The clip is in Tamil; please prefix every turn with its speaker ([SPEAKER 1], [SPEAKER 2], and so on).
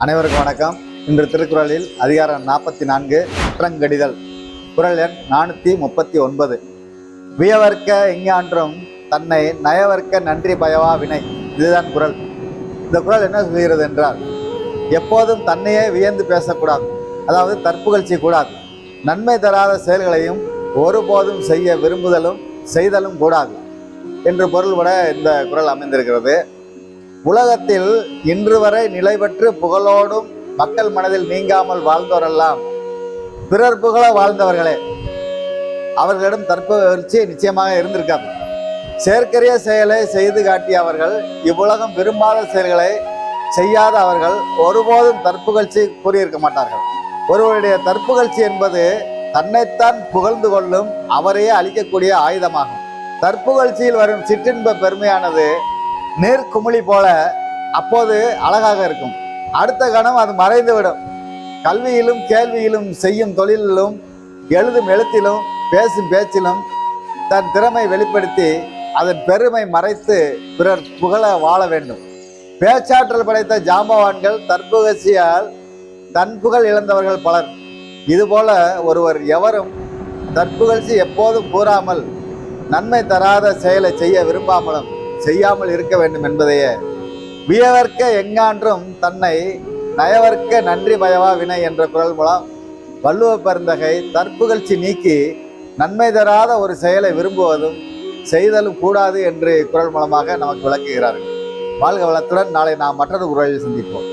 [SPEAKER 1] அனைவருக்கும் வணக்கம். இன்று திருக்குறளில் அதிகாரம் நாற்பத்தி நான்கு குற்றங்கடிதல். குறள் எண் நானூற்றி முப்பத்தி ஒன்பது. வியவர்க்க எஞ்ஞான்றும் தன்னை நயவர்க்க நன்றி பயவா வினை. இதுதான் குரல் இந்த குரல் என்ன சொல்கிறது என்றால் எப்போதும் தன்னையே வியந்து பேசக்கூடாது. அதாவது தற்புகழ்ச்சி கூடாது. நன்மை தராத செயல்களையும் ஒருபோதும் செய்ய விரும்புதலும் செய்தலும் கூடாது. என்று பொருள்பட இந்த குறள் அமைந்திருக்கிறது. உலகத்தில் இன்று வரை நிலை பெற்று புகழோடும் மக்கள் மனதில் நீங்காமல் வாழ்ந்தோரெல்லாம் பிறர் புகழ வாழ்ந்தவர்களே. அவர்களிடம் தற்புகழ்ச்சி நிச்சயமாக இருந்திருக்காது. செயற்கரிய செயலை செய்து காட்டிய அவர்கள் இவ்வுலகம் விரும்பாத செயல்களை செய்யாத அவர்கள் ஒருபோதும் தற்புகழ்ச்சி கூறியிருக்க மாட்டார்கள். ஒருவருடைய தற்புகழ்ச்சி என்பது தன்னைத்தான் புகழ்ந்து கொள்ளும் அவரையே அழிக்கக்கூடிய ஆயுதமாகும். தற்புகழ்ச்சியில் வரும் சிற்றின்ப பெருமையானது நீர்க்குமிழி போல அப்போது அழகாக இருக்கும். அடுத்த கணம் அது மறைந்துவிடும். கல்வியிலும் கேள்வியிலும் செய்யும் தொழிலிலும் எழுதும் எழுத்திலும் பேசும் பேச்சிலும் தன் திறமை வெளிப்படுத்தி அதன் பெருமை மறைத்து பிறர் புகழ வாழ வேண்டும். பேச்சாற்றல் படைத்த ஜாம்பவான்கள் தற்புகழ்ச்சியால் தன் புகழ் இழந்தவர்கள் பலர். இதுபோல ஒருவர் எவரும் தற்புகழ்ச்சி எப்போதும் கூறாமல் நன்மை தராத செயலை செய்ய விரும்பாமலும் செய்யாமல் இருக்க வேண்டும் என்பதையே. வியவர்க்க எங்கான்றும் தன்னை நயவர்க்க நன்றி பயவா வினை என்ற குரல் மூலம் வள்ளுவ பெருந்தகை தற்புகழ்ச்சி நீக்கி நன்மை தராத ஒரு செயலை விரும்புவதும் செய்தலும் கூடாது என்று குரல் மூலமாக நமக்கு விளக்குகிறார்கள். வாழ்க வளத்துடன் நாளை நாம் மற்றொரு குரலில் சந்திப்போம்.